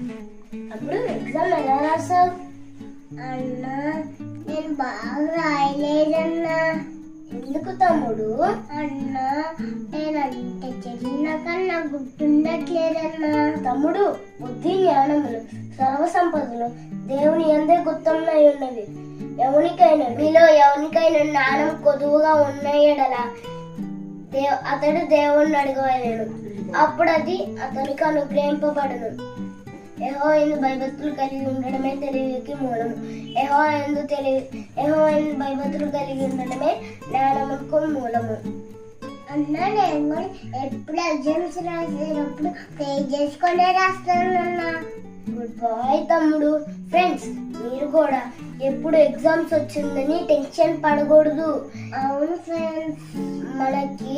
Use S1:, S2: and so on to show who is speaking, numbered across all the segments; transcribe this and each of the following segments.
S1: అప్పుడు ఎగ్జామ్ ఎలా రాసావు
S2: అన్నా నేను బాగా రాయలేదన్నా.
S1: ఎందుకు తమ్ముడు?
S2: అన్నా నేను అంత చదివిన కన్నా గుర్తుండట్లేదన్నా.
S1: తమ్ముడు బుద్ధి జ్ఞానములు సర్వ సంపదలు దేవుని అందే గుర్తున్నై ఉన్నవి. ఎవనికైనా మీలో ఎవనికైనా జ్ఞానం కొదువుగా ఉన్నాయడలా. దేవ్ అతడు దేవుణ్ణి అడగలేడు అప్పుడు అది అతనికి అనుగ్రహింపబడును. ఎహో ఎందు భయభక్తులు కలిగి ఉండడమే తెలివికి మూలము ఎహో ఎందు తెలివి ఎహో ఎందు భయభక్తులు కలిగి ఉండడమే జ్ఞానముకు మూలము.
S2: అన్నా నేను కూడా ఎప్పుడు ఎగ్జామ్స్ రాసేటప్పుడు పే చేసుకునే రాస్తానన్నా
S1: గుడ్ బాయ్ తమ్ముడు. ఫ్రెండ్స్ మీరు కూడా ఎప్పుడు ఎగ్జామ్స్ వచ్చిందని టెన్షన్ పడకూడదు.
S2: అవును ఫ్రెండ్స్
S1: మనకి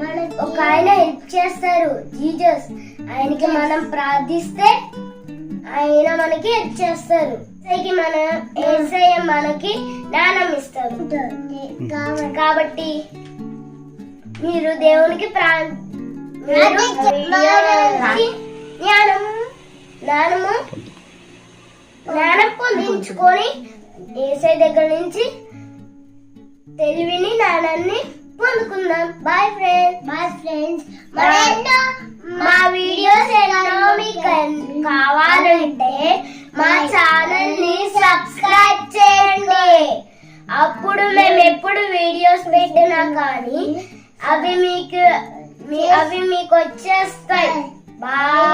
S2: మనకి
S1: ఒక ఆయన హెల్ప్ చేస్తారు జీజస్. ఆయనకి మనం ప్రార్థిస్తే ఆయన మనకి హెల్ప్ చేస్తారు. ఏసైకి మన ఏసయ్య మనకి జ్ఞానం ఇస్తారు.
S2: ఉంటుంది. కాబట్టి
S1: మీరు దేవునికి ప్రా మీరు జ్ఞానం జ్ఞానము జ్ఞానం పొందించుకొని ఏసై దగ్గర నుంచి తెలివిని జ్ఞానాన్ని పొందుకుందాం బాయ్ ఫ్రెండ్
S2: బాయ్ ఫ్రెండ్స్
S1: మరెన్నో మా వీడియోస్ ఎన్నో మీకు కావాలంటే మా ఛానల్ని సబ్స్క్రైబ్ చేయండి. అప్పుడు మేము ఎప్పుడు వీడియోస్ పెట్టినా కానీ అవి మీకు అవి మీకు వచ్చేస్తాయి. Bye
S2: friends